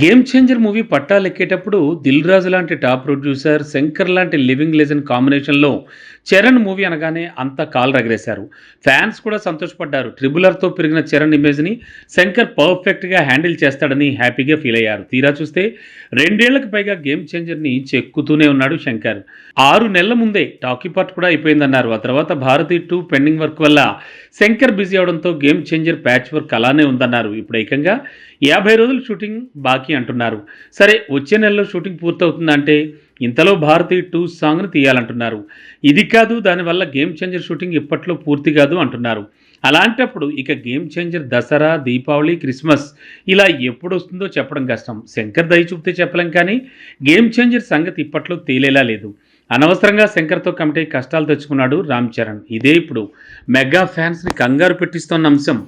Game Changer movie పట్టాలెక్కేటప్పుడు దిల్ రాజు లాంటి top producer Shankar లాంటి లివింగ్ లెజెండ్ కాంబినేషన్లో చరణ్ మూవీ అనగానే అంతా కాల్ రగరేశారు ఫ్యాన్స్ కూడా సంతోషపడ్డారు. ట్రిబులర్తో పెరిగిన చరణ్ ఇమేజ్ని శంకర్ పర్ఫెక్ట్గా హ్యాండిల్ చేస్తాడని హ్యాపీగా ఫీల్ అయ్యారు. తీరా చూస్తే రెండేళ్ళకు పైగా గేమ్ చేంజర్ని చెక్కుతూనే ఉన్నాడు శంకర్. ఆరు నెలల ముందే టాకీ పార్ట్ కూడా అయిపోయిందన్నారు. ఆ తర్వాత భారతి టూ పెండింగ్ వర్క్ వల్ల శంకర్ బిజీ అవడంతో గేమ్ చేంజర్ ప్యాచ్ వర్క్ అలానే ఉందన్నారు. ఇప్పుడు ఏకంగా యాభై రోజులు షూటింగ్ బాగా బాకీ అంటున్నారు. సరే వచ్చే నెలలో షూటింగ్ పూర్తవుతుందంటే ఇంతలో భారతి టూ సాంగ్ను తీయాలంటున్నారు. ఇది కాదు దానివల్ల గేమ్ చేంజర్ షూటింగ్ ఇప్పట్లో పూర్తి కాదు అంటున్నారు. అలాంటప్పుడు ఇక Game Changer Dasara Deepavali Christmas ఇలా ఎప్పుడు వస్తుందో చెప్పడం కష్టం. శంకర్ దయ చూపితే చెప్పలేం కానీ గేమ్ చేంజర్ సంగతి ఇప్పట్లో తేలేలా లేదు. అనవసరంగా శంకర్తో కమిటీ కష్టాలు తెచ్చుకున్నాడు రామ్ చరణ్. ఇదే ఇప్పుడు మెగా ఫ్యాన్స్ని కంగారు పెట్టిస్తున్న అంశం.